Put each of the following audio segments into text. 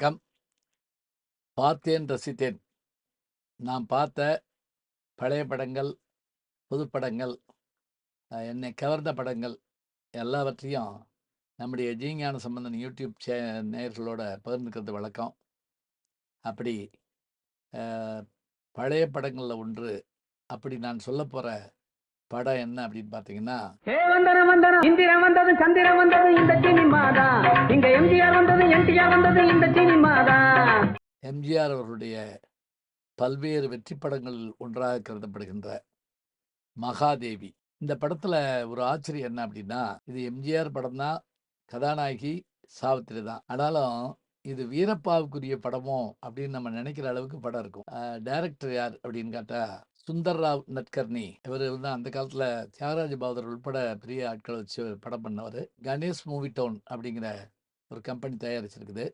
வணக்கம். பார்த்தேன் ரசித்தேன். நான் பார்த்த பழைய படங்கள் புதுப்படங்கள் என்னை கவர்ந்த படங்கள் எல்லாவற்றையும் நம்முடைய ஜீஞான சம்பந்தன் யூடியூப் சே நேயர்களோட பகிர்ந்துக்கிறது வழக்கம். அப்படி பழைய படங்களில் ஒன்று அப்படி நான் சொல்ல போகிற படம் என்ன அப்படின்னு வந்தனம் இந்திரன் வந்தது சந்திரன் வந்தது இந்த சினிமாதா இங்க எம்ஜிஆர் வந்தது என்டிஆர் வந்தது இந்த சினிமாதா எம்ஜிஆர் அவர்களுடைய பல்வேறு வெற்றி படங்களில் ஒன்றாக கருதப்படுகின்ற மகாதேவி. இந்த படத்துல ஒரு ஆச்சரியம் என்ன அப்படின்னா இது எம்ஜிஆர் படம் தான் கதாநாயகி சாவித்திரி தான். ஆனாலும் இது வீரப்பாவுக்குரிய படமோ அப்படின்னு நம்ம நினைக்கிற அளவுக்கு படம் இருக்கும். டைரக்டர் யார் அப்படின்னு கேட்டா சுந்தர் ராவ் நட்கர்னி இவர் வந்து அந்த காலத்துல தியாகராஜ பாதர் உட்பட பெரிய ஆட்களை வச்சு படம் பண்ணவர். கணேஷ் மூவி டவுன் அப்படிங்கிற ஒரு கம்பெனி தயாரிச்சிருக்குது.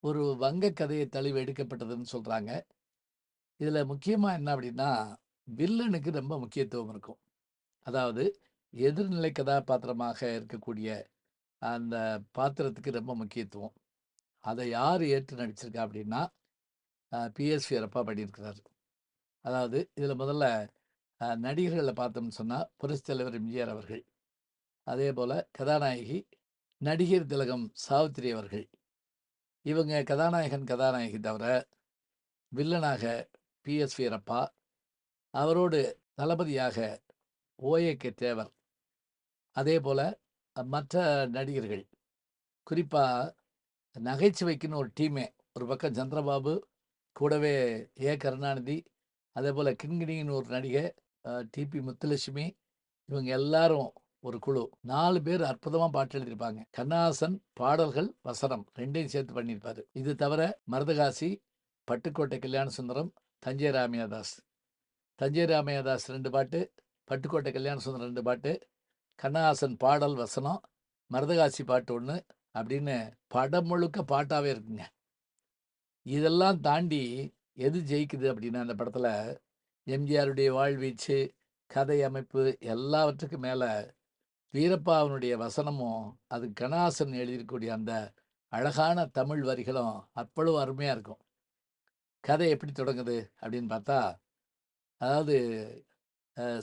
ஒரு வங்க கதையை தழுவி எடுக்கப்பட்டதுன்னு சொல்றாங்க. இதுல முக்கியமா என்ன அப்படின்னா வில்லனுக்கு ரொம்ப முக்கியத்துவம் இருக்கும். அதாவது எதிர்நிலை கதாபாத்திரமாக இருக்கக்கூடிய அந்த பாத்திரத்துக்கு ரொம்ப முக்கியத்துவம். அதை யார் ஏற்று நடிச்சிருக்கா அப்படின்னா பிஎஸ் வீரப்பா பண்ணியிருக்கிறார். அதாவது இதில் முதல்ல நடிகர்களில் பார்த்தோம்னு சொன்னால் புரட்சி தலைவர் எம்ஜிஆர் அவர்கள். அதே போல் கதாநாயகி நடிகர் திலகம் சாவித்திரி அவர்கள். இவங்க கதாநாயகன் கதாநாயகி தவிர வில்லனாக பிஎஸ் வீரப்பா அவரோடு தளபதியாக ஓஏகே தேவர். அதே போல் மற்ற நடிகர்கள். குறிப்பாக நகைச்சுவைக்குன்னு ஒரு டீமே. ஒரு பக்கம் சந்திரபாபு கூடவே ஏ. கருணாநிதி அதே போல் கிண்கிணின்னு ஒரு நடிகை டிபி முத்துலட்சுமி இவங்க எல்லாரும் ஒரு குழு. நாலு பேர் அற்புதமா பாட்டு எழுதியிருப்பாங்க. கண்ணாசன் பாடல்கள் வசனம் ரெண்டையும் சேர்த்து பண்ணியிருப்பாரு. இது தவிர மருதகாசி பட்டுக்கோட்டை கல்யாண சுந்தரம் தஞ்சை ராமையாதாஸ் தஞ்சை ராமையாதாஸ் ரெண்டு பாட்டு பட்டுக்கோட்டை கல்யாண சுந்தரம் ரெண்டு பாட்டு கண்ணாசன் பாடல் வசனம் மருதகாசி பாட்டு ஒன்று அப்படின்னு படம் முழுக்க பாட்டாகவே இருக்குங்க. இதெல்லாம் தாண்டி எது ஜெயிக்குது அப்படின்னா அந்த படத்தில் எம்ஜிஆருடைய வாழ்வீச்சு கதை அமைப்பு எல்லாவற்றுக்கும் மேலே வீரப்பாவனுடைய வசனமும் அது கணாசன் எழுதியிருக்கக்கூடிய அந்த அழகான தமிழ் வரிகளும் அவ்வளவு அருமையாக இருக்கும். கதை எப்படி தொடங்குது அப்படின்னு பார்த்தா அதாவது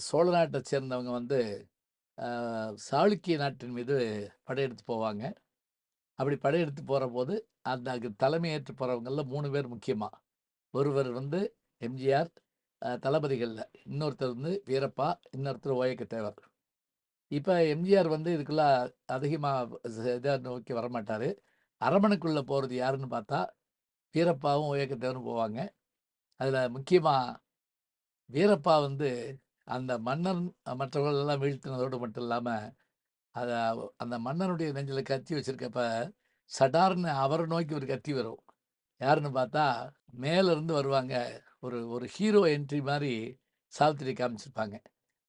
சோழ நாட்டை சேர்ந்தவங்க வந்து சாளுக்கிய நாட்டின் மீது படையெடுத்து போவாங்க. அப்படி படையெடுத்து போகிற போது அந்த அதுக்கு தலைமையேற்று போகிறவங்களில் மூணு பேர் முக்கியமாக ஒருவர் வந்து எம்ஜிஆர் தளபதிகளில். இன்னொருத்தர் வந்து வீரப்பா இன்னொருத்தர் ஓயக்க தேவர். இப்போ எம்ஜிஆர் வந்து இதுக்குள்ள அதிகமாக இதாக நோக்கி வரமாட்டார். அரமனுக்குள்ளே போகிறது யாருன்னு பார்த்தா வீரப்பாவும் ஓயக்க தேவரும் போவாங்க. அதில் முக்கியமாக வீரப்பா வந்து அந்த மன்னன் மற்றவர்கள் எல்லாம் வீழ்த்தினதோடு மட்டும் இல்லாமல் அதை அந்த மன்னனுடைய நெஞ்சில் கத்தி வச்சுருக்கப்ப சடார்னு அவரை நோக்கி ஒரு கத்தி வரும். யாருன்னு பார்த்தா மேலேருந்து வருவாங்க. ஒரு ஒரு ஹீரோ என்ட்ரி மாதிரி சாவித்திரி காமிச்சிருப்பாங்க.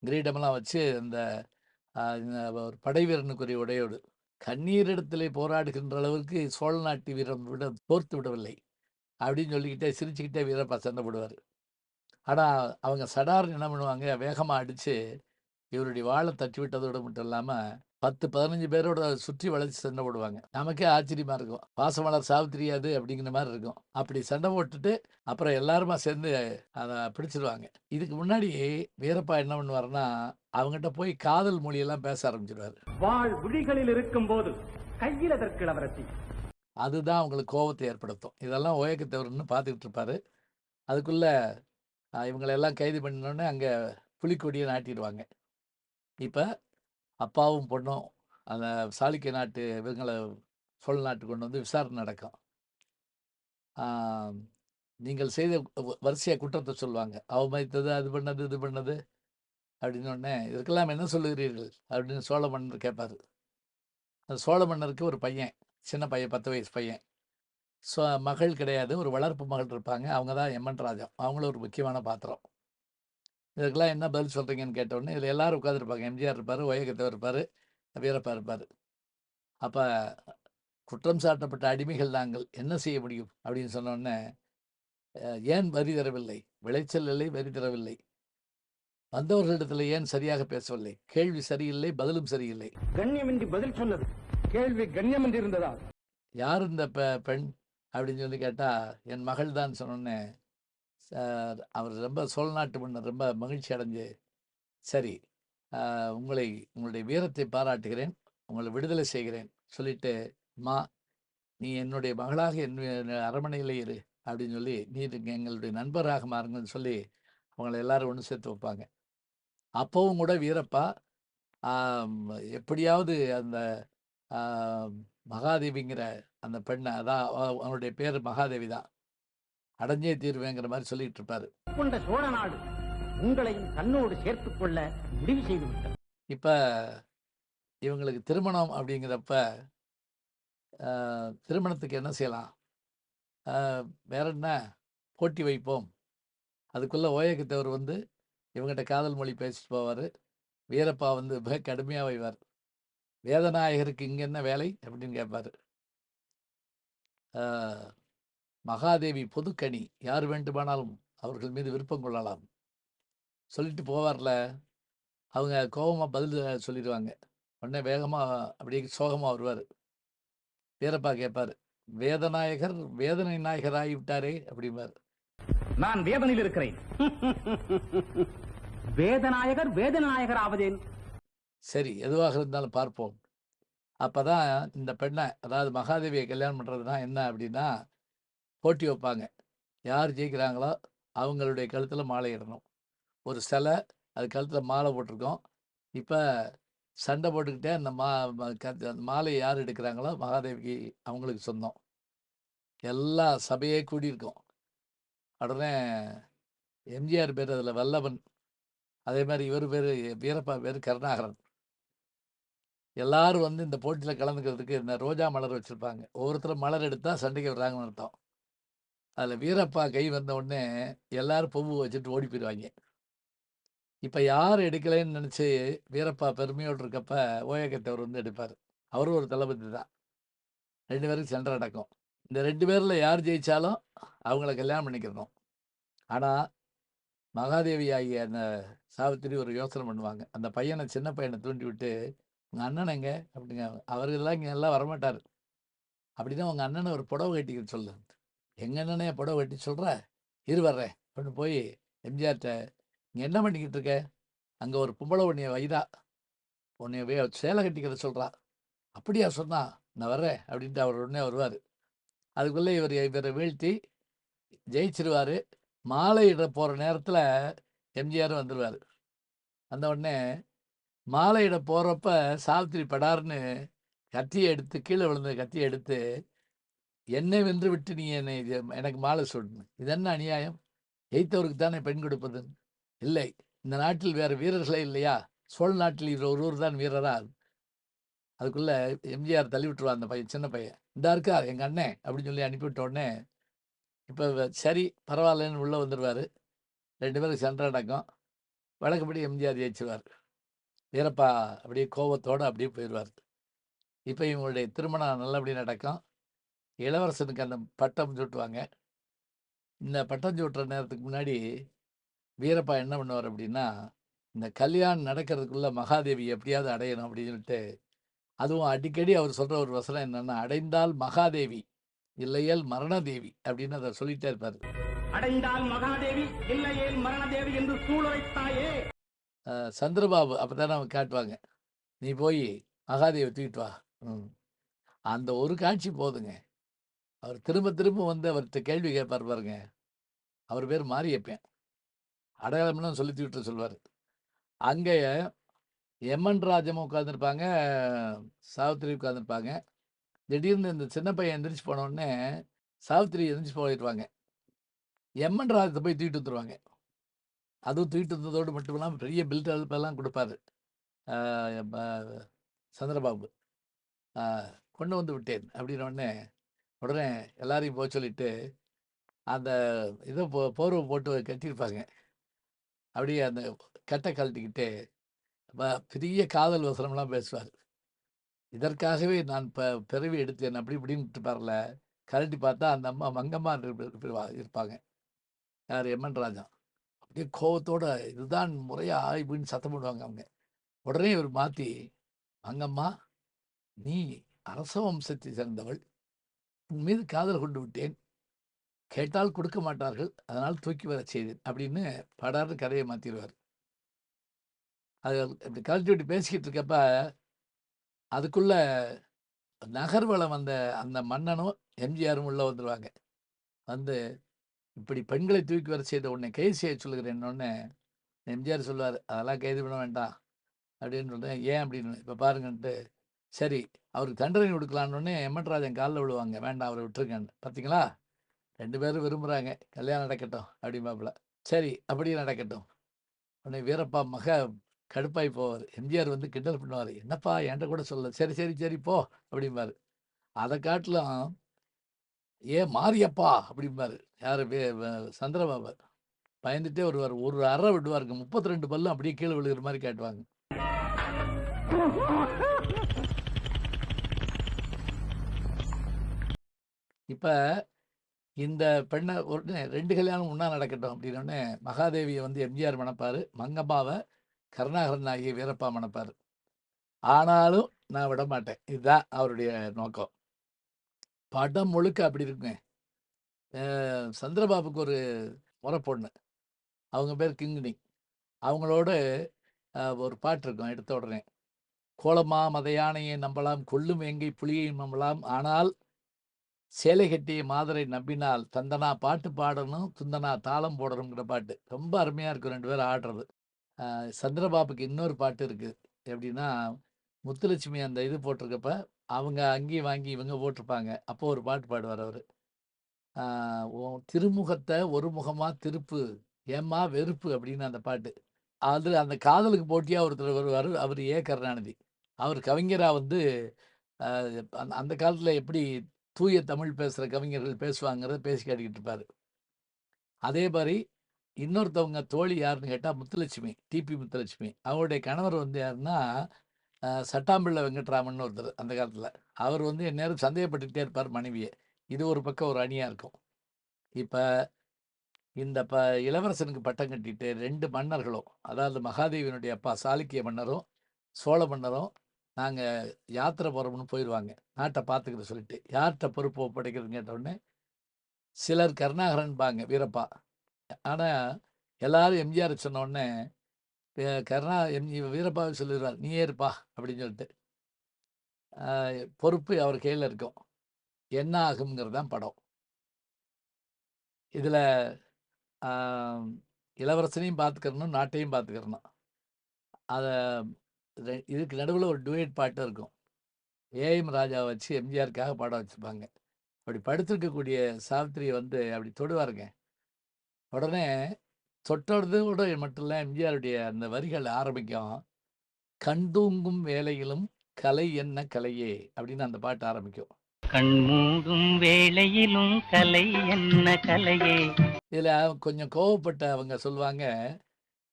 கிரீடமெல்லாம் வச்சு அந்த ஒரு படை வீரனுக்குரிய உடையோடு. கண்ணீரிடத்திலே போராடுகின்ற அளவுக்கு சோழ நாட்டு வீரம் விட தோர்த்து விடவில்லை. அப்படின்னு சொல்லிக்கிட்டே சிரிச்சுக்கிட்டே வீரப்பா சண்டை போடுவார். ஆனால் அவங்க சடார்னு என்ன பண்ணுவாங்க வேகமாக அடித்து இவருடைய வாழை தட்டி விட்டதோடு மட்டும் இல்லாமல் பத்து பதினஞ்சு பேரோட சுற்றி வளைச்சு சண்டை போடுவாங்க. நமக்கே ஆச்சரியமா இருக்கும். பாசமலர் சாவித்திரியாது அப்படிங்கிற மாதிரி இருக்கும். அப்படி சண்டை போட்டுட்டு அப்புறம் எல்லாருமா சேர்ந்து அதை பிடிச்சிருவாங்க. இதுக்கு முன்னாடி வீரப்பா என்ன பண்ணுவாருன்னா அவங்ககிட்ட போய் காதல் மொழியெல்லாம் பேச ஆரம்பிச்சிருவாரு. வாழ் விழிகளில் இருக்கும் போது கையில் அதற்கு அதுதான் அவங்களுக்கு கோபத்தை ஏற்படுத்தும். இதெல்லாம் ஓயக்கத்தவர்னு பார்த்துக்கிட்டு இருப்பாரு. அதுக்குள்ள இவங்களெல்லாம் கைது பண்ணினோடனே அங்கே புலிக்கொடியை நாட்டிடுவாங்க. இப்போ அப்பாவும் பொண்ணும் அந்த சாளுக்கிய நாட்டு இவங்களை சோழ நாட்டுக்கு கொண்டு வந்து விசாரணை நடக்கும். நீங்கள் செய்த வ- குற்றத்தை சொல்லுவாங்க. அவமதித்தது அது பண்ணது இது பண்ணது அப்படின்னு உடனே இதற்கெல்லாம் என்ன சொல்லுகிறீர்கள்? அப்படின்னு சோழ மன்னர் கேட்பார். அந்த சோழ மன்னருக்கு ஒரு பையன் சின்ன பையன் பத்து வயசு பையன். ஸோ மகள் கிடையாது ஒரு வளர்ப்பு மகள் இருப்பாங்க. அவங்க தான் எம்என் ராஜா. அவங்களும் ஒரு முக்கியமான பாத்திரம். இதுக்கெல்லாம் என்ன பதில் சொல்கிறீங்கன்னு கேட்டோடனே இதில் எல்லாரும் உட்காந்துருப்பாங்க எம்ஜிஆர் இருப்பார் ஒயக்கத்தவர் இருப்பார் வீரப்பா இருப்பார். அப்போ குற்றம் சாட்டப்பட்ட அடிமைகள் நாங்கள் என்ன செய்ய முடியும்? அப்படின்னு சொன்னோடனே ஏன் வரி தரவில்லை? விளைச்சல் இல்லை வரி தரவில்லை. வந்தவர்களிடத்தில் ஏன் சரியாக பேசவில்லை? கேள்வி சரியில்லை பதிலும் சரியில்லை. கண்ணியமின்றி பதில் சொன்னது. கேள்வி கண்ணியமின்றி இருந்ததா? யார் இந்த பெ- பெண்? அப்படின்னு சொல்லி கேட்டால் என் மகள் தான் சொன்னோன்னே அவர் ரொம்ப சோழ நாட்டு மன்னர் ரொம்ப மகிழ்ச்சி அடைஞ்சு சரி உங்களை உங்களுடைய வீரத்தை பாராட்டுகிறேன் உங்களை விடுதலை செய்கிறேன் சொல்லிட்டு மா நீ என்னுடைய மகளாக என் வி- இரு அப்படின்னு சொல்லி நீ எங்களுடைய நண்பராக மாறுங்கன்னு சொல்லி அவங்கள எல்லாரும் ஒன்று சேர்த்து வைப்பாங்க. அப்போவும் கூட வீரப்பா எப்படியாவது அந்த மகாதேவிங்கிற அந்த பெண்ணை அதான் அவனுடைய பேர் மகாதேவி தான். அடைஞ்சே தீர்வேங்கிற மாதிரி சொல்லிட்டு இருப்பாரு கொண்ட சோழ நாடு உங்களையும் தன்னோடு சேர்த்துக் கொள்ள முடிவு செய்து விட்டது. இப்போ இவங்களுக்கு திருமணம் அப்படிங்கிறப்ப திருமணத்துக்கு என்ன செய்யலாம்? வேற என்ன? போட்டி வைப்போம். அதுக்குள்ள ஓயக்கத்தவர் வந்து இவங்ககிட்ட காதல் மொழி பேசிட்டு போவார். வீரப்பா வந்து மிக கடுமையாக வைவார். வேதநாயகருக்கு இங்கே என்ன வேலை? அப்படின்னு கேட்பாரு மகாதேவி பொதுக்கணி யார் வேண்டுமானாலும் அவர்கள் மீது விருப்பம் கொள்ளலாம். சொல்லிட்டு போவார்ல. அவங்க கோபமாக பதில் சொல்லிடுவாங்க. உடனே வேகமாக அப்படியே சோகமாக வருவார். வீரப்பா கேட்பார் வேதநாயகர் வேதனை நாயகர் ஆகிவிட்டாரே அப்படிம்பார். நான் வேதனையில் இருக்கிறேன். வேதநாயகர் வேதநாயகர் ஆவதேன் சரி எதுவாக இருந்தாலும் பார்ப்போம். அப்போ தான் இந்த பெண்ணை அதாவது மகாதேவியை கல்யாணம் பண்ணுறதுனா என்ன அப்படின்னா போட்டி வைப்பாங்க. யார் ஜெயிக்கிறாங்களோ அவங்களுடைய கழுத்தில் மாலை இடணும் ஒரு சிலை அது கழுத்தில் மாலை போட்டிருக்கோம். இப்போ சண்டை போட்டுக்கிட்டே அந்த மா மாலை க- மாலையை யார் எடுக்கிறாங்களோ மகாதேவிக்கு அவங்களுக்கு சொந்தம். எல்லா சபையே கூடியிருக்கும். உடனே எம்ஜிஆர் பேர் அதில் வல்லவன். அதே மாதிரி இவர் பேர் வீரப்பா பேர் கருணாகரன். எல்லாரும் வந்து இந்த போட்டியில் கலந்துக்கிறதுக்கு இந்த ரோஜா மலர் வச்சுருப்பாங்க. ஒவ்வொருத்தரும் மலர் எடுத்தால் சண்டைக்கு வர்றாங்கன்னு அர்த்தம். அதில் வீரப்பா கை வந்த உடனே எல்லாரும் பூவு வச்சுட்டு ஓடி போயிடுவாங்க இப்போ யார் எடுக்கலைன்னு நினச்சி வீரப்பா பெருமையோடு இருக்கப்ப ஓயக்கத்தவர் வந்து எடுப்பார். அவரும் ஒரு தளபதி தான். ரெண்டு பேருக்கு சென்ற நடக்கும் இந்த ரெண்டு பேரில் யார் ஜெயித்தாலும் அவங்கள கல்யாணம் பண்ணிக்கிறணும். ஆனால் மகாதேவி ஆகிய அந்த சாவித்திரி ஒரு யோசனை பண்ணுவாங்க. அந்த பையனை சின்ன பையனை தூண்டி விட்டு உங்கள் அண்ணனைங்க அப்படிங்க. அவர்களெல்லாம் இங்கே எல்லாம் வரமாட்டார். அப்படின்னா உங்கள் அண்ணனை ஒரு புடவை கட்டிக்க சொல்லு. எங்கள் அண்ணனே புடவை கட்டி சொல்கிற இரு வர்றேன் அப்படின்னு போய் எம்ஜிஆர்கிட்ட இங்கே என்ன பண்ணிக்கிட்டு இருக்க? அங்கே ஒரு பொம்பளை உன்னைய வைதா உன்னைய வே சேலை கட்டிக்கிற சொல்கிறா அப்படியா? சொன்னா நான் வர்றேன் அப்படின்ட்டு அவர் உடனே வருவார். அதுக்குள்ளே இவர் இவரை வீழ்த்தி ஜெயிச்சிருவார். மாலையிட போகிற நேரத்தில் எம்ஜிஆர் வந்துடுவார் வந்த உடனே மாலையிட போகிறப்ப சாவித்திரி படார்னு கத்தியை எடுத்து கீழே விழுந்த கத்தியை எடுத்து என்னை வென்று விட்டு நீ என்னை எனக்கு மாலை சொல்லணும் இது என்ன அநியாயம்? ஜெயித்தவருக்கு தானே பெண் கொடுப்பது? இல்லை. இந்த நாட்டில் வேறு வீரர்களே இல்லையா? சோழ நாட்டில் இவர் ஒருவர் தான் வீரரா? அதுக்குள்ள எம்ஜிஆர் தள்ளி விட்டுருவா அந்த பையன் சின்ன பையன். இந்தா இருக்கார் எங்கள் அண்ணன் அப்படின்னு சொல்லி அனுப்பிவிட்ட உடனே இப்போ சரி பரவாயில்லன்னு உள்ளே வந்துடுவார் ரெண்டு பேரும் சென்ற நடக்கும். வழக்கப்படி எம்ஜிஆர் ஜெயிச்சுவார் வீரப்பா அப்படியே கோபத்தோடு அப்படியே போயிடுவார் இப்போ இவங்களுடைய திருமணம் நல்லபடி நடக்கும். இளவரசனுக்கு அந்த பட்டம் சூட்டுவாங்க. இந்த பட்டம் சூட்டுற நேரத்துக்கு முன்னாடி வீரப்பா என்ன பண்ணுவார் அப்படின்னா இந்த கல்யாணம் நடக்கிறதுக்குள்ள மகாதேவி எப்படியாவது அடையணும் அப்படின்னு சொல்லிட்டு அதுவும் அடிக்கடி அவர் சொல்கிற ஒரு வசனம் என்னன்னா அடைந்தால் மகாதேவி இல்லையேல் மரணதேவி அப்படின்னு அதை சொல்லிட்டே இருப்பார். அடைந்தால் மகாதேவி இல்லையேல் மரணதேவி என்று சூழலைத்தாயே சந்திரபாபு அப்போ தானே அவங்க காட்டுவாங்க. நீ போய் மகாதேவி தூக்கிட்டு வா. ம். அந்த ஒரு காட்சி போதுங்க. அவர் திரும்ப திரும்ப வந்து அவர்கிட்ட கேள்வி கேட்பார் பாருங்க. அவர் பேர் மாரியப்பன். அடையாளம்னு சொல்லி தூக்கிட்டு சொல்வார். அங்கே எம்என் ராஜம் உட்காந்துருப்பாங்க சாவித்திரி உட்காந்துருப்பாங்க திடீர்னு இந்த சின்ன பையன் எந்திரிச்சு போனோடனே சாவித்திரி எந்திரிச்சு போயிடுவாங்க. எம்என் ராஜத்தை போய் தூக்கிட்டு வந்துருவாங்க. அதுவும் தூக்கிட்டு வந்ததோடு மட்டும் இல்லாமல் பெரிய பில் எல்லாம் கொடுப்பாரு. சந்திரபாபு. கொண்டு வந்து விட்டேன் அப்படின்னோடனே உடனே எல்லாரையும் போக சொல்லிட்டு அந்த இதை போ போர்வை போட்டு கட்டியிருப்பாங்க அப்படியே அந்த கட்டை கழட்டிக்கிட்டு பெரிய காதல் வசனம்லாம் பேசுவார். இதற்காகவே நான் ப பிறவி எடுத்தேன் அப்படி இப்படின்ட்டு பாருல கழட்டி பார்த்தா அந்த அம்மா மங்கம்மா இருப்பாங்க. யார்? M N Raja. அப்படியே கோபத்தோடு இதுதான் முறையாக இப்படின்னு சத்தம் போடுவாங்க அவங்க. உடனே இவர் மாற்றி மங்கம்மா நீ அரச வம்சத்தை சேர்ந்தவள் உன் மீது காதல் கொண்டு விட்டேன். கேட்டால் கொடுக்க மாட்டார்கள். அதனால் தூக்கி வர செய்தேன் அப்படின்னு படார்னு கதையை மாற்றிடுவார் அது இப்படி கலட்டி விட்டு பேசிக்கிட்டு இருக்கப்ப அதுக்குள்ள நகர்வலம் வந்த அந்த மன்னனும் எம்ஜிஆரும் உள்ள வந்துடுவாங்க வந்து இப்படி பெண்களை தூக்கி வர செய்த உன்னை கைது செய்ய சொல்லுகிறேன் எம்ஜிஆர் சொல்லுவார். அதெல்லாம் கைது பண்ண வேண்டாம். அப்படின்னு சொல்கிறேன் ஏன்? அப்படின்னு. இப்போ பாருங்கன்ட்டு சரி அவருக்கு தண்டனை கொடுக்கலான்னு எம்மன்ராஜன் காலில் விழுவாங்க. வேண்டாம் அவரை விட்டுருங்கன்னு. பார்த்தீங்களா ரெண்டு பேரும் விரும்புகிறாங்க கல்யாணம் நடக்கட்டும் அப்படிம்பாப்புல. சரி அப்படியே நடக்கட்டும். உடனே வீரப்பா மக கடுப்பாய் போவார். எம்ஜிஆர் வந்து கிண்டல் பண்ணுவார். என்னப்பா என்கிட்ட கூட சொல்ல சரி சரி சரி போ அப்படிம்பாரு. அதை காட்டிலும் ஏன் மாரியப்பா அப்படிம்பாரு. யார்? சந்திரபாபு. பயந்துட்டே வருவார். ஒரு அறை விடுவாருங்க. முப்பத்தி ரெண்டு பல்லும் அப்படியே கீழே விழுகிற மாதிரி காட்டுவாங்க. இப்போ இந்த பெண்ணை உடனே ரெண்டு கல்யாணம் ஒன்றா நடக்கட்டும் அப்படின்னோடனே மகாதேவியை வந்து எம்ஜிஆர் மணப்பார் மங்கம்மாவை கருணாகரன் நாயகி வீரப்பா மணப்பார். ஆனாலும் நான் விட மாட்டேன். இதுதான் அவருடைய நோக்கம். படம் முழுக்க அப்படி இருக்குங்க சந்திரபாபுக்கு ஒரு முறை பொண்ணு. அவங்க பேர் கிங்கினி. அவங்களோட ஒரு பாட்டு இருக்கும் எடுத்த உடனே. கோலமா மதையானையை நம்பலாம் கொள்ளும் எங்கை புலியை நம்பலாம். ஆனால் சேலை கட்டி மாதரை நம்பினால் தந்தனா பாட்டு பாடணும் துந்தனா தாளம் போடணுங்கிற பாட்டு. ரொம்ப அருமையாக இருக்கும் ரெண்டு பேரும் ஆடுறது. சந்திரபாபுக்கு இன்னொரு பாட்டு இருக்குது எப்படின்னா முத்துலட்சுமி அந்த இது போட்டிருக்கப்ப அவங்க அங்கேயும் வாங்கி இவங்க போட்டிருப்பாங்க. அப்போ ஒரு பாட்டு பாடுவார் அவர். திருமுகத்தை ஒரு முகமாக திருப்பு ஏம்மா வெறுப்பு? அப்படின்னு அந்த பாட்டு. அது அந்த காதலுக்கு போட்டியாக ஒருத்தர் வருவார் அவர் ஏ. கருணாநிதி. அவர் கவிஞராக வந்து அந்த அந்த காலத்தில் எப்படி தூய தமிழ் பேசுகிற கவிஞர்கள் பேசுவாங்கிறத பேசி காட்டிக்கிட்டு இருப்பார். அதே மாதிரி இன்னொருத்தவங்க தோழி யாருன்னு கேட்டால் முத்துலட்சுமி டிபி முத்துலட்சுமி. அவருடைய கணவர் வந்து யாருன்னா சட்டாம்பிள்ள சட்டாம்பிள்ளை வெங்கட்ராமன் ஒருத்தர் அந்த காலத்தில். அவர் வந்து எந்நேரம் சந்தேகப்பட்டுக்கிட்டே இருப்பார் மனைவியை. இது ஒரு பக்கம் ஒரு அணியாக இருக்கும். இப்போ இந்த ப இளவரசனுக்கு பட்டம் கட்டிட்டு ரெண்டு மன்னர்களும் அதாவது மகாதேவியினுடைய அப்பா சாளுக்கிய மன்னரும் சோழ மன்னரும் நாங்கள் யாத்திரை போகிறோம்னு போயிடுவாங்க நாட்டை பார்த்துக்கிற சொல்லிட்டு. யார்கிட்ட பொறுப்பு ஒப்படைக்கிறதுன்னு கேட்டவுடனே சிலர் கருணாகரன்பாங்க வீரப்பா. ஆனால் எல்லாரும் எம்ஜிஆர் சொன்னோடனே கருணா எம் வீரப்பாவை சொல்லிடுவார் நீயே இருப்பா. அப்படின்னு சொல்லிட்டு. பொறுப்பு அவர் கையில் இருக்கும். என்ன ஆகுங்கிறது தான் படம். இதில் இளவரசனையும் பார்த்துக்கிறணும் நாட்டையும் பார்த்துக்கிறணும் அதை இதுக்கு நடுவில் ஒரு டுவேட் பாட்டு இருக்கும். ஏஎம் ராஜா வச்சு எம்ஜிஆருக்காக பாடம் வச்சுருப்பாங்க அப்படி படுத்திருக்கக்கூடிய சாவித்திரியை வந்து அப்படி தொடுவாருங்க. உடனே தொட்டதோட மட்டும் இல்லை எம்ஜிஆருடைய அந்த வரிகள் ஆரம்பிக்கும். கண் தூங்கும் வேலையிலும் கலை என்ன கலையே? அப்படின்னு அந்த பாட்டு ஆரம்பிக்கும். கண்மூடும் வேளையிலும் கலை என்ன கலையே? இதில் கொஞ்சம் கோவப்பட்ட அவங்க சொல்லுவாங்க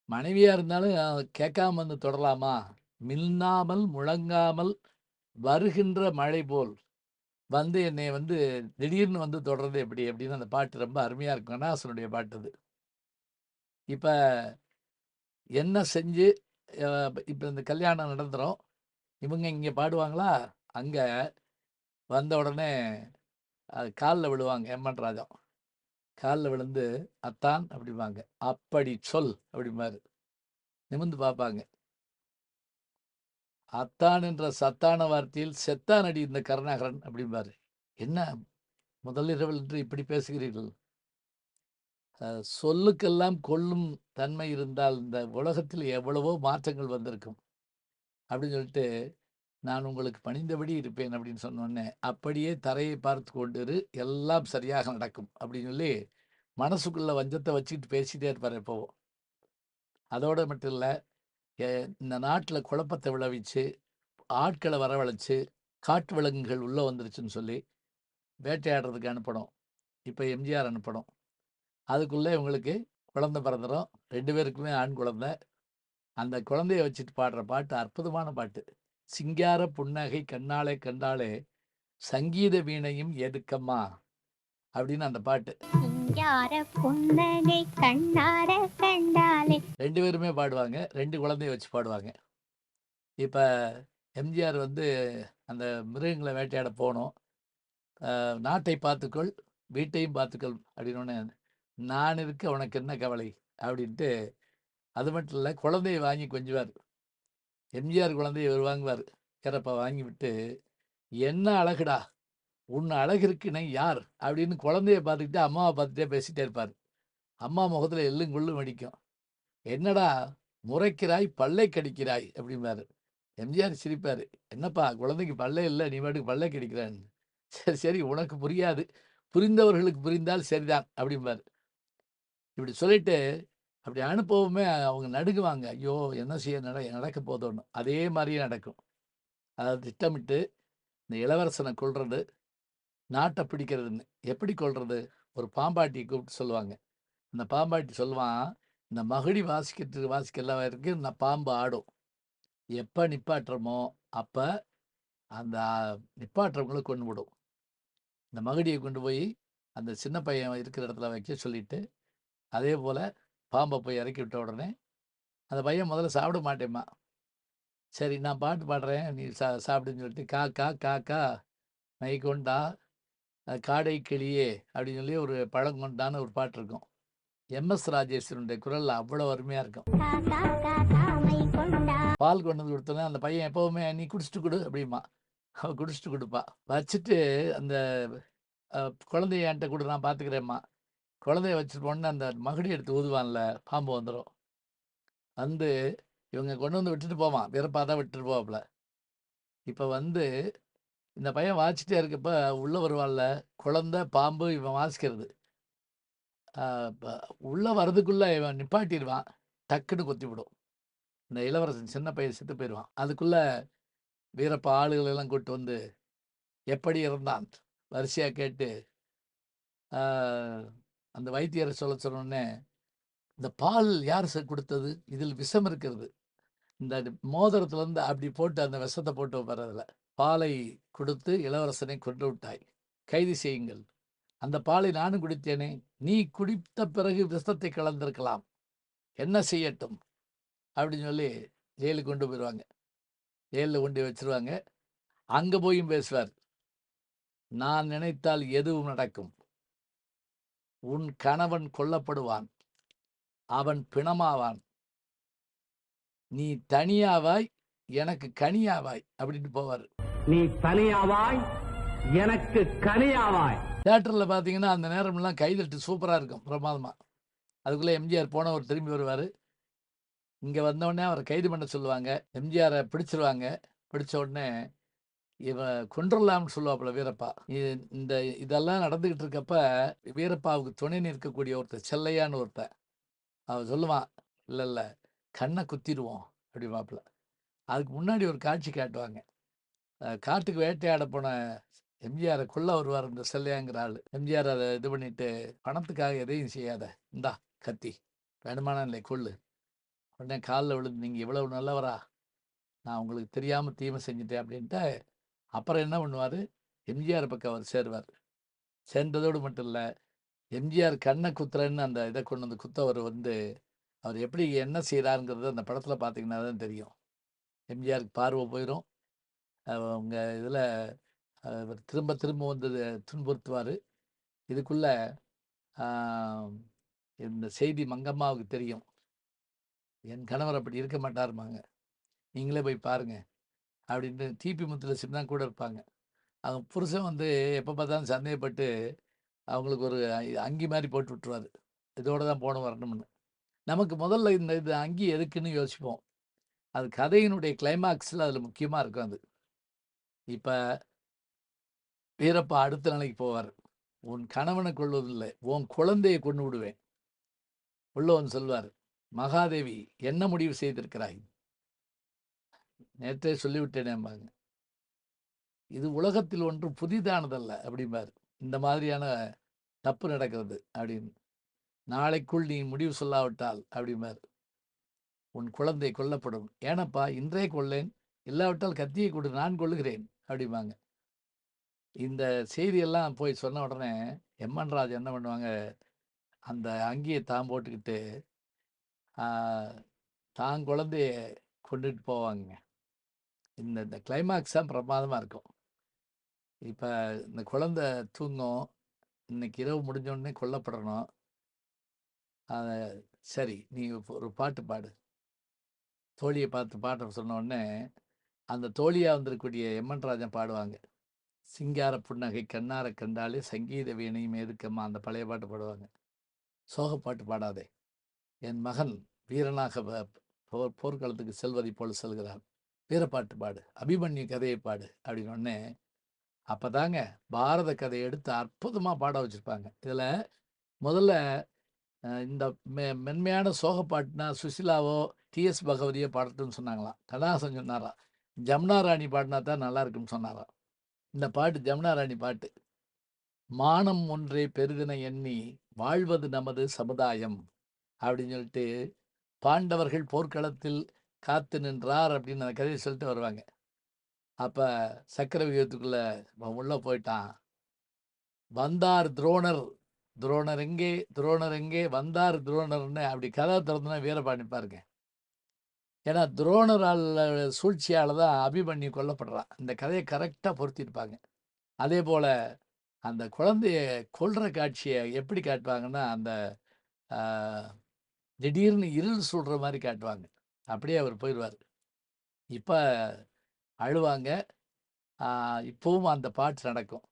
மனைவியாக இருந்தாலும் கேட்காம வந்து தொடரலாமா மின்னாமல் முழங்காமல் வருகின்ற மழை போல் வந்து என்னை வந்து திடீர்னு வந்து தொடர்றது எப்படி அப்படின்னு அந்த பாட்டு ரொம்ப அருமையாக இருக்கும். கண்ணாசனுடைய பாட்டு அது. இப்போ என்ன செஞ்சு இப்போ இந்த கல்யாணம் நடந்துரும். இவங்க இங்கே பாடுவாங்களா? அங்கே வந்த உடனே அது காலில் விழுவாங்க எம்மன் ராஜா. காலில் விழுந்து அத்தான் அப்படிம்பாங்க. அப்படி சொல் அப்படிம்பாரு. நிமிர்ந்து பார்ப்பாங்க. அத்தான் என்ற சத்தான வார்த்தையில் செத்தான் அடி இந்த கருணாகரன் அப்படிம்பாரு. என்ன? முதல் என்று இப்படி பேசுகிறீர்கள். சொல்லுக்கெல்லாம் கொல்லும் தன்மை இருந்தால் இந்த உலகத்தில் எவ்வளவோ மாற்றங்கள் வந்திருக்கும். அப்படின்னு சொல்லிட்டு நான் உங்களுக்கு பணிந்தபடி இருப்பேன் அப்படின்னு சொன்னோடனே அப்படியே தரையை பார்த்து கொண்டு எல்லாம் சரியாக நடக்கும் அப்படின்னு சொல்லி மனசுக்குள்ளே வஞ்சத்தை வச்சுக்கிட்டு பேசிகிட்டே இருப்பார் எப்போவும் அதோடு மட்டும் இல்லை இந்த நாட்டில் குழப்பத்தை விளைவிச்சு ஆட்களை வரவழைச்சு காட்டு விலங்குகள் உள்ளே வந்துருச்சுன்னு சொல்லி வேட்டையாடுறதுக்கு அனுப்பணும். இப்போ எம்ஜிஆர் அனுப்பணும். அதுக்குள்ளே இவங்களுக்கு குழந்தை பிறந்துடும் ரெண்டு பேருக்குமே ஆண் குழந்தை. அந்த குழந்தைய வச்சுட்டு பாடுற பாட்டு அற்புதமான பாட்டு. சிங்கார புன்னகை கண்ணாலே கண்டாலே சங்கீத வீணையும் எதுக்கம்மா? அப்படின்னு அந்த பாட்டு. ரெண்டு பேருமே பாடுவாங்க. ரெண்டு குழந்தைய வச்சு பாடுவாங்க. இப்போ எம்ஜிஆர் வந்து அந்த மிருகங்களை வேட்டையாட அஹ், நாட்டை பார்த்துக்கொள் வீட்டையும் பார்த்துக்கொள் அப்படின்னோடனே நான் இருக்க உனக்கு என்ன கவலை? அப்படின்ட்டு அது மட்டும் இல்லை குழந்தைய வாங்கி கொஞ்சுவார். எம்ஜிஆர் குழந்தைய இவர் வாங்குவார். கேரப்பா வாங்கி விட்டு என்ன அழகுடா உன் அழகிற்குனை யார்? அப்படின்னு குழந்தைய பார்த்துக்கிட்டு அம்மாவை பார்த்துட்டே பேசிட்டே இருப்பார். அம்மா முகத்தில் எள்ளும் கொள்ளும் அடிக்கும். என்னடா முறைக்கிறாய் பல்லை கடிக்கிறாய் அப்படிம்பாரு. எம்ஜிஆர் சிரிப்பார். என்னப்பா குழந்தைக்கு பல்லே இல்லை நீ பாட்டுக்கு பல்லை கடிக்கிறான்னு சரி சரி உனக்கு புரியாது. புரிந்தவர்களுக்கு புரிந்தால் சரிதான் அப்படிம்பார். இப்படி சொல்லிட்டு அப்படி அனுப்பவுமே அவங்க நடுங்குவாங்க. ஐயோ என்ன செய்ய நட நடக்க போதோன்னு. அதே மாதிரியே நடக்கும். அதாவது திட்டமிட்டு இந்த இளவரசனை கொள்வது நாட்டை பிடிக்கிறதுன்னு. எப்படி கொள்றது ஒரு பாம்பாட்டியை கூப்பிட்டு சொல்லுவாங்க. அந்த பாம்பாட்டி சொல்லுவான் இந்த மகிழி வாசிக்கிறதுக்கு வாசிக்கலாம் வரைக்கும் இந்த பாம்பு ஆடும். எப்போ நிப்பாட்டுறமோ அப்போ அந்த நிப்பாட்டுறவங்களை கொண்டு விடும். இந்த மகிழியை கொண்டு போய் அந்த சின்ன பையன் இருக்கிற இடத்துல வைக்க சொல்லிட்டு அதே போல் பாம்பை போய் இறக்கி விட்ட உடனே அந்த பையன் முதல்ல சாப்பிட மாட்டேம்மா. சரி நான் பாட்டு பாடுறேன். நீ சா சாப்பிடுன்னு சொல்லிட்டு கா கா கா கா மை காடை கிளியே அப்படின்னு சொல்லி ஒரு பழங்கொண்டான்னு ஒரு பாட்டு இருக்கும். எம்எஸ் ராஜேஸ்வரனுடைய குரல் அவ்வளோ அருமையாக இருக்கும். பால் கொண்டு. வந்து கொடுத்தோன்னே அந்த பையன் எப்போவுமே நீ குடிச்சிட்டு கொடு அப்படிமா அவ குடிச்சிட்டு கொடுப்பா வச்சுட்டு அந்த குழந்தைய என்கிட்ட கொடு நான் பார்த்துக்கிறேம்மா குழந்தைய வச்சுட்டு போனோன்னே அந்த மகுடி எடுத்து ஊதுவான்ல பாம்பு வந்துடும் வந்து இவங்க கொண்டு வந்து விட்டுட்டு போவான். வீரப்பா தான் விட்டுட்டு போவாப்புல. இப்போ வந்து இந்த பையன் வாசிட்டே இருக்கப்ப உள்ளே வருவான்ல குழந்தை பாம்பு இவன் வாசிக்கிறது உள்ளே வர்றதுக்குள்ளே இவன் நிப்பாட்டிடுவான் டக்குன்னு கொத்தி விடும் இந்த இளவரசன் சின்ன பையன் செத்து போயிடுவான். அதுக்குள்ளே வீரப்ப ஆளுகளெல்லாம் கூட்டு வந்து எப்படி இருந்தான்? வரிசையாக கேட்டு அந்த வைத்தியரை சொல்ல சொன்னோடனே இந்த பால் யார் கொடுத்தது? இதில் விஷம் இருக்கிறது. இந்த மோதிரத்துலேருந்து அப்படி போட்டு அந்த விஷத்தை போட்டு வர்றதுல. பாலை கொடுத்து இளவரசனை கொண்டு விட்டாய். கைது செய்யுங்கள். அந்த பாலை நானும் குடித்தேனே. நீ குடித்த பிறகு விஷத்தை கலந்திருக்கலாம். என்ன செய்யட்டும்? அப்படின்னு சொல்லி ஜெயிலுக்கு கொண்டு போயிடுவாங்க ஜெயிலில் கொண்டு வச்சிருவாங்க. அங்கே போயும் பேசுவார். நான் நினைத்தால் எதுவும் நடக்கும். உன் கணவன் கொல்லப்படுவான். அவன் பிணமாவான். நீ தனியாவாய் எனக்கு கனியாவாய் அப்படின்னு போவார். நீ தனியாவாய் எனக்கு கனியாவாய். தேட்டரில் பார்த்தீங்கன்னா அந்த நேரம்லாம் கைதட்டு சூப்பராக இருக்கும் பிரமாதமாக அதுக்குள்ளே எம்ஜிஆர் போனவர் திரும்பி வருவார். இங்கே உடனே அவரை கைது பண்ண சொல்லுவாங்க எம்ஜிஆரை பிடிச்சிருவாங்க. பிடிச்ச உடனே இவன் கொன்றலாம்னு சொல்லுவாப்புல வீரப்பா. இ- இந்த இதெல்லாம் நடந்துக்கிட்டு இருக்கப்ப வீரப்பாவுக்கு துணை நிற்கக்கூடிய ஒருத்தர் செல்லையான்னு ஒருத்தன். அவன் சொல்லுவான் இல்லை இல்லை கண்ணை குத்திடுவோம் அப்படிவாப்புல அதுக்கு முன்னாடி ஒரு காட்சி காட்டுவாங்க. காட்டுக்கு வேட்டையாட போன எம்ஜிஆரை கொல்ல வருவார் இந்த செல்லையாங்கிற ஆள். எம்ஜிஆர் அதை இது பண்ணிட்டு பணத்துக்காக எதையும் செய்யாத இந்தா கத்தி. வேணுமானம் இல்லை கொள்ளு உடனே காலில் விழுந்து நீங்கள் இவ்வளவு நல்லவரா? நான் உங்களுக்கு தெரியாமல் தீமை செஞ்சுட்டேன் அப்படின்ட்டு அப்புறம் என்ன பண்ணுவார்? எம்ஜிஆர் பக்கம் அவர் சேருவார். சேர்ந்ததோடு மட்டும் இல்லை எம்ஜிஆர் கண்ணை குத்துறன்னு அந்த இதை கொண்டு வந்து குத்தவர் வந்து அவர் எப்படி என்ன செய்கிறாருங்கிறது அந்த படத்தில் பார்த்தீங்கன்னா தான் தெரியும். எம்ஜிஆருக்கு பார்வை போயிடும் அவங்க இதில் அவர் திரும்ப திரும்ப வந்து துன்புறுத்துவார். இதுக்குள்ள இந்த செய்தி மங்கம்மாவுக்கு தெரியும். என் கணவர் அப்படி இருக்க மாட்டாருமாங்க நீங்களே போய் பாருங்க. அப்படின்ட்டு டிபி முத்துலட்சுமி தான் கூட இருப்பாங்க. அவங்க புருஷன் வந்து எப்போ பார்த்தாலும் சந்தேகப்பட்டு அவங்களுக்கு ஒரு அங்கி மாதிரி போட்டு விட்டுருவார். இதோடு தான் போன வரணும்னு. நமக்கு முதல்ல இந்த இது அங்கி எதுக்குன்னு யோசிப்போம். அது கதையினுடைய கிளைமாக்ஸில் அதில் முக்கியமாக இருக்கும் அது. இப்போ வீரப்பா அடுத்த நிலைக்கு போவார். உன் கணவனை கொள்வதில்லை உன் குழந்தையை கொண்டு விடுவேன். உள்ளவன் சொல்வார் மகாதேவி என்ன முடிவு செய்திருக்கிறாய்? நேற்றே சொல்லிவிட்டேனேம்பாங்க இது உலகத்தில் ஒன்று புதிதானதல்ல அப்படிம்பார். இந்த மாதிரியான தப்பு நடக்கிறது அப்படின்னு. நாளைக்குள் நீ முடிவு சொல்லாவிட்டால் அப்படிம்பார். உன் குழந்தை கொல்லப்படும். ஏனப்பா இன்றே கொள்ளேன் இல்லாவிட்டால் கத்தியை கொடு நான் கொள்ளுகிறேன் அப்படிம்பாங்க. இந்த செய்தியெல்லாம் போய் சொன்ன உடனே எம்என் ராஜ் என்ன பண்ணுவாங்க அந்த அங்கியை தான் போட்டுக்கிட்டு தான் குழந்தைய கொண்டுட்டு போவாங்க இந்த இந்த கிளைமாக்ஸ் தான் பிரமாதமாக இருக்கும். இப்போ இந்த குழந்தை தூங்கும் இன்னைக்கு இரவு முடிஞ்சோடனே கொல்லப்படணும். அத சரி நீ ஒரு பாட்டு பாடு. தோழியை பார்த்து பாட்டை சொன்ன உடனே அந்த தோழியாக வந்திருக்கக்கூடிய எம்என் ராஜன் பாடுவாங்க. சிங்கார புன்னகை கண்ணார கண்டாலே சங்கீத வீணையும் எதுக்கம்மா அந்த பழைய பாட்டு பாடுவாங்க. சோக பாட்டு பாடாதே. என் மகன் வீரனாக போர் போர்க்களத்துக்கு செல்வதை போல் செல்கிறான் வீரப்பாட்டு பாடு. அபிமன்யு கதையை பாடு. அப்படின்னு அப்போ தாங்க பாரத கதையை எடுத்து அற்புதமாக பாட வச்சுருப்பாங்க. இதில் முதல்ல இந்த மெ மென்மையான சோகப்பாட்டுனா சுசிலாவோ டிஎஸ் பகவதியோ பாடட்டும்னு சொன்னாங்களாம். கதாசன் சொன்னாராம். ஜமுனா ராணி பாடினா தான் நல்லா இருக்கும்னு சொன்னாராம் இந்த பாட்டு ஜமுனா ராணி பாட்டு. மானம் ஒன்றே பெரிதின எண்ணி வாழ்வது நமது சமுதாயம் அப்படின்னு சொல்லிட்டு பாண்டவர்கள் போர்க்களத்தில் காத்து நின்றார் அப்படின்னு அந்த கதையை சொல்லிட்டு வருவாங்க. அப்போ சக்கர உள்ளே போயிட்டான். வந்தார் துரோணர். துரோணர் எங்கே? துரோணர் எங்கே? வந்தார் துரோணர்னு அப்படி கதை திறந்துனா வீரபாண்டி பாருங்க. ஏன்னா துரோணரால் சூழ்ச்சியால் தான் அபிமன்யு கொல்லப்படுறான். இந்த கதையை கரெக்டாக பொருத்திருப்பாங்க. அதே போல் அந்த குழந்தைய கொல்ற காட்சியை எப்படி காட்டுவாங்கன்னா அந்த திடீர்னு இருள் சொல்கிற மாதிரி காட்டுவாங்க. அப்படியே அவர் போயிடுவார் இப்போ அழுவாங்க. இப்போவும் அந்த பாட்டு நடக்கும்.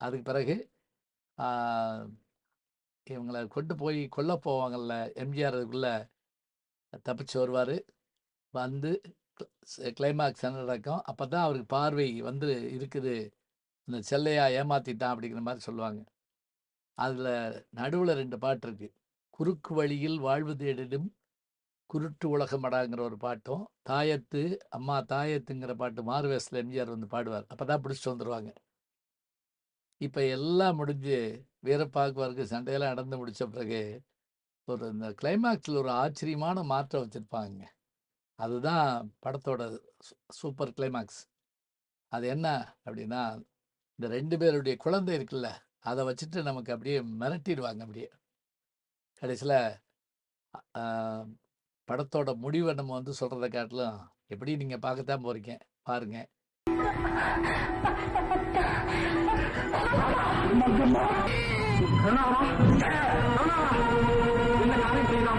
அதுக்கு பிறகு இவங்களை கொண்டு போய் கொல்ல போவாங்கல்ல எம்ஜிஆர் அதுக்குள்ளே தப்பிச்சு வருவார். வந்து கிளைமாக்ஸ் நடக்கும்? அப்போ தான் அவருக்கு பார்வை வந்து இருக்குது. இந்த செல்லையா ஏமாத்திட்டான் அப்படிங்கிற மாதிரி சொல்லுவாங்க. அதில் நடுவில் ரெண்டு பாட்டு இருக்குது குறுக்கு வழியில் வாழ்வு தேடிடும் குருட்டு உலகமடாங்கிற ஒரு பாட்டும் தாயத்து அம்மா தாயத்துங்கிற பாட்டு மாறுவேஸில் எம்ஜிஆர் வந்து பாடுவார். அப்போ தான் பிடிச்சிட்டு வந்துடுவாங்க இப்போ எல்லாம் முடிஞ்சு வீரப்பாக்குவாருக்கு சண்டையெல்லாம் நடந்து முடிச்ச பிறகு ஒரு இந்த கிளைமாக்ஸில் ஒரு ஆச்சரியமான மாற்றம் வச்சுருப்பாங்க. அதுதான் படத்தோட சூ- சூப்பர் கிளைமாக்ஸ். அது என்ன அப்படின்னா இந்த ரெண்டு பேருடைய குழந்தை இருக்குல்ல அதை வச்சுட்டு நமக்கு அப்படியே மிரட்டிடுவாங்க அப்படியே. கடைசியில் படத்தோட முடிவை நம்ம வந்து சொல்கிறத காட்டிலும் எப்படி நீங்கள் பார்க்கத்தான் போகிறீங்க பாருங்க.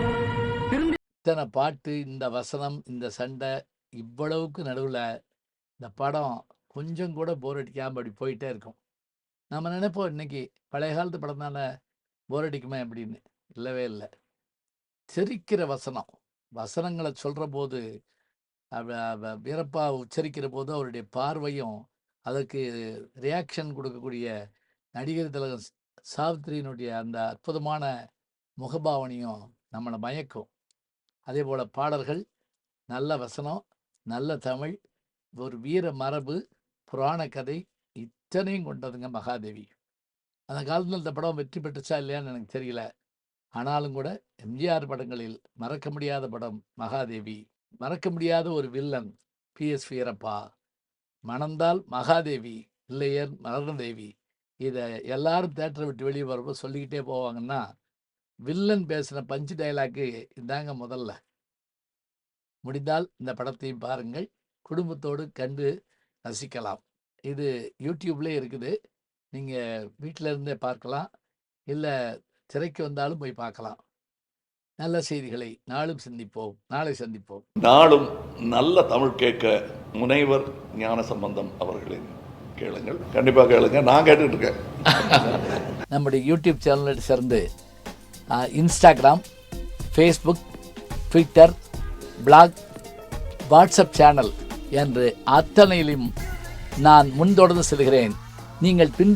இத்தனை பாட்டு இந்த வசனம் இந்த சண்டை இவ்வளவுக்கு நடுவில் இந்த படம் கொஞ்சம் கூட போர் அடிக்காமல் அப்படி போயிட்டே இருக்கும். நம்ம நினைப்போம் இன்னைக்கு பழைய காலத்து படம்னால போர் அடிக்குமே அப்படின்னு. இல்லவே இல்லை. சிரிக்கிற வசனம். வசனங்களை சொல்கிற போது வீரப்பா உச்சரிக்கிற போது அவருடைய பார்வையும் அதற்கு ரியாக்ஷன் கொடுக்கக்கூடிய நடிகர் திலகம் சாவித்திரியினுடைய அந்த அற்புதமான முகபாவனையும் நம்மளை மயக்கும். அதே போல் பாடல்கள் நல்ல வசனம் நல்ல தமிழ் ஒரு வீர மரபு புராண கதை இத்தனையும் கொண்டதுங்க மகாதேவி. அந்த காலத்தில் இந்த படம் வெற்றி பெற்றுச்சா இல்லையான்னு எனக்கு தெரியல. ஆனாலும் கூட எம்ஜிஆர் படங்களில் மறக்க முடியாத படம் மகாதேவி. மறக்க முடியாத ஒரு வில்லன் பிஎஸ் வீரப்பா. மணந்தால் மகாதேவி இல்லையர் மரணதேவி. இதை எல்லாரும் தேட்டரை விட்டு வெளியே வரப்போ சொல்லிக்கிட்டே போவாங்கன்னா வில்லன் பேசின பஞ்சு டைலாக்கு இதாங்க முதல்ல. முடிந்தால் இந்த படத்தையும் பாருங்கள். குடும்பத்தோடு கண்டு ரசிக்கலாம் இது யூடியூப்லேயே இருக்குது. நீங்கள் வீட்டில் இருந்தே பார்க்கலாம். இல்லை திரைக்கு வந்தாலும் போய் பார்க்கலாம். நல்ல செய்திகளை நாளும் சிந்திப்போம். நாளை சந்திப்போம். நாளும் நல்ல தமிழ் கேட்க முனைவர் ஞான சம்பந்தம் அவர்களின் கேளுங்கள். கண்டிப்பாக கேளுங்க. நான் கேட்டுட்டு இருக்கேன் நம்முடைய யூடியூப் சேனலை சேர்ந்து Instagram Facebook Twitter blog WhatsApp channel என்று அத்தனையிலும் நான் முன்தொடர்ந்து செல்கிறேன். நீங்கள் பின்